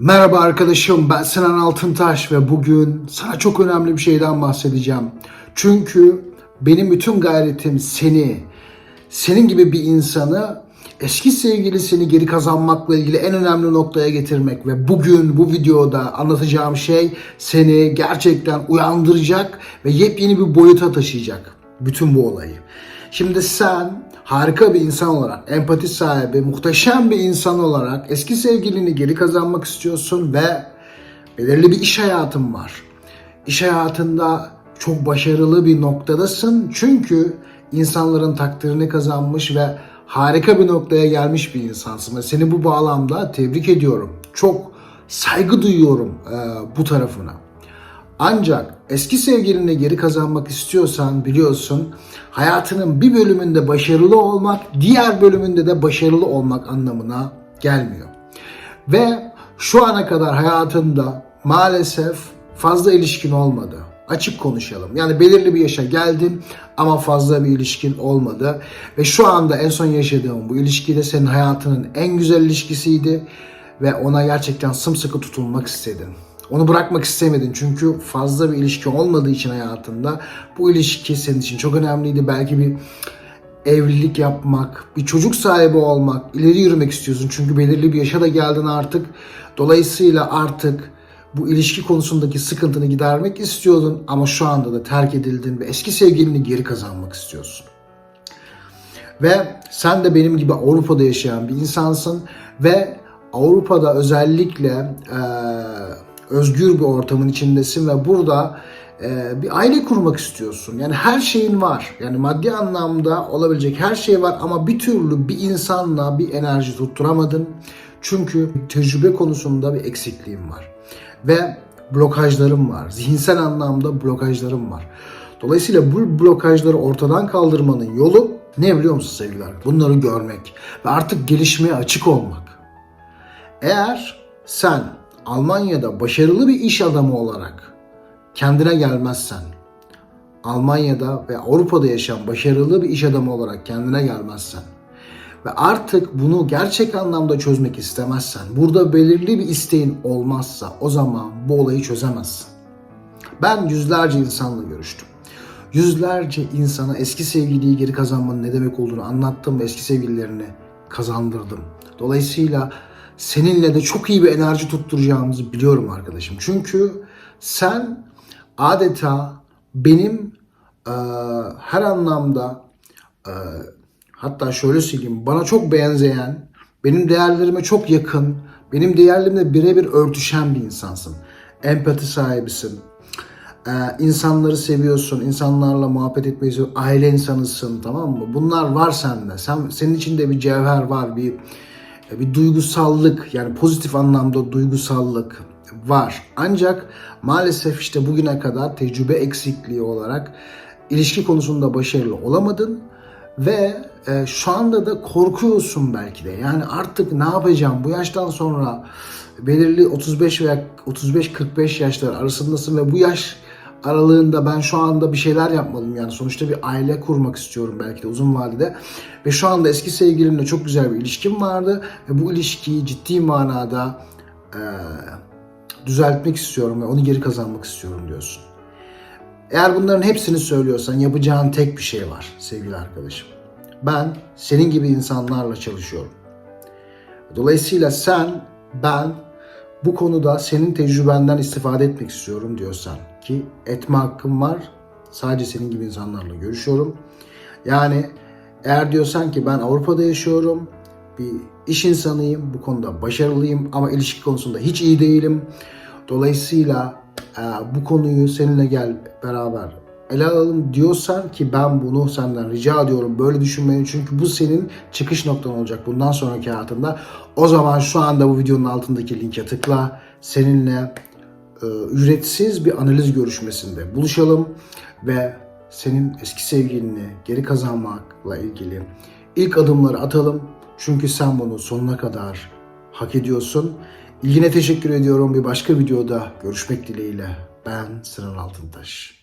Merhaba arkadaşım ben Sinan Altıntaş ve bugün sana çok önemli bir şeyden bahsedeceğim. Çünkü benim bütün gayretim seni, senin gibi bir insanı eski sevgilisini geri kazanmakla ilgili en önemli noktaya getirmek ve bugün bu videoda anlatacağım şey seni gerçekten uyandıracak ve yepyeni bir boyuta taşıyacak bütün bu olayı. Şimdi sen harika bir insan olarak, empati sahibi, muhteşem bir insan olarak eski sevgilini geri kazanmak istiyorsun ve belirli bir iş hayatın var. İş hayatında çok başarılı bir noktadasın çünkü insanların takdirini kazanmış ve harika bir noktaya gelmiş bir insansın ve seni bu bağlamda tebrik ediyorum. Çok saygı duyuyorum bu tarafına. Ancak eski sevgilini geri kazanmak istiyorsan biliyorsun hayatının bir bölümünde başarılı olmak diğer bölümünde de başarılı olmak anlamına gelmiyor. Ve şu ana kadar hayatında maalesef fazla ilişkin olmadı. Açık konuşalım. Yani belirli bir yaşa geldin ama fazla bir ilişkin olmadı. Ve şu anda en son yaşadığım bu ilişki de senin hayatının en güzel ilişkisiydi. Ve ona gerçekten sımsıkı tutulmak istedin. Onu bırakmak istemedin çünkü fazla bir ilişki olmadığı için hayatında bu ilişki senin için çok önemliydi. Belki bir evlilik yapmak, bir çocuk sahibi olmak, ileri yürümek istiyorsun. Çünkü belirli bir yaşa da geldin artık. Dolayısıyla artık bu ilişki konusundaki sıkıntını gidermek istiyordun ama şu anda da terk edildin ve eski sevgilini geri kazanmak istiyorsun. Ve sen de benim gibi Avrupa'da yaşayan bir insansın ve Avrupa'da özellikle e, özgür bir ortamın içindesin ve burada e, bir aile kurmak istiyorsun. Yani her şeyin var. Yani maddi anlamda olabilecek her şey var ama bir türlü bir insanla bir enerji tutturamadın. Çünkü tecrübe konusunda bir eksikliğim var. Ve blokajlarım var. Zihinsel anlamda blokajlarım var. Dolayısıyla bu blokajları ortadan kaldırmanın yolu ne biliyor musun sevgiler? Bunları görmek ve artık gelişmeye açık olmak. Eğer sen Almanya'da başarılı bir iş adamı olarak kendine gelmezsen, Almanya'da ve Avrupa'da yaşayan başarılı bir iş adamı olarak kendine gelmezsen ve artık bunu gerçek anlamda çözmek istemezsen, burada belirli bir isteğin olmazsa o zaman bu olayı çözemezsin. Ben yüzlerce insanla görüştüm. Yüzlerce insana eski sevgiliyi geri kazanmanın ne demek olduğunu anlattım ve eski sevgililerini kazandırdım. Dolayısıyla seninle de çok iyi bir enerji tutturacağımızı biliyorum arkadaşım. Çünkü sen adeta benim e, her anlamda e, hatta şöyle söyleyeyim bana çok benzeyen, benim değerlerime çok yakın, benim değerlerimle birebir örtüşen bir insansın. Empati sahibisin. Ee, insanları seviyorsun, insanlarla muhabbet etmeyi seviyorsun, aile insanısın tamam mı? Bunlar var sende. Sen, senin içinde bir cevher var, bir bir duygusallık yani pozitif anlamda duygusallık var. Ancak maalesef işte bugüne kadar tecrübe eksikliği olarak ilişki konusunda başarılı olamadın ve e, şu anda da korkuyorsun belki de. Yani artık ne yapacağım? Bu yaştan sonra belirli 35 veya 35-45 yaşlar arasındasın ve bu yaş aralığında ben şu anda bir şeyler yapmalıyım. Yani sonuçta bir aile kurmak istiyorum belki de uzun vadede. Ve şu anda eski sevgilimle çok güzel bir ilişkim vardı. Ve bu ilişkiyi ciddi manada e, düzeltmek istiyorum ve onu geri kazanmak istiyorum diyorsun. Eğer bunların hepsini söylüyorsan yapacağın tek bir şey var sevgili arkadaşım. Ben senin gibi insanlarla çalışıyorum. Dolayısıyla sen, ben bu konuda senin tecrübenden istifade etmek istiyorum diyorsan ki etme hakkım var. Sadece senin gibi insanlarla görüşüyorum. Yani eğer diyorsan ki ben Avrupa'da yaşıyorum, bir iş insanıyım, bu konuda başarılıyım ama ilişki konusunda hiç iyi değilim. Dolayısıyla e, bu konuyu seninle gel beraber ele alalım diyorsan ki ben bunu senden rica ediyorum böyle düşünmeni çünkü bu senin çıkış noktan olacak bundan sonraki hayatında. O zaman şu anda bu videonun altındaki linke tıkla seninle ücretsiz bir analiz görüşmesinde buluşalım ve senin eski sevgilini geri kazanmakla ilgili ilk adımları atalım. Çünkü sen bunu sonuna kadar hak ediyorsun. İlgine teşekkür ediyorum. Bir başka videoda görüşmek dileğiyle. Ben Sinan Altıntaş.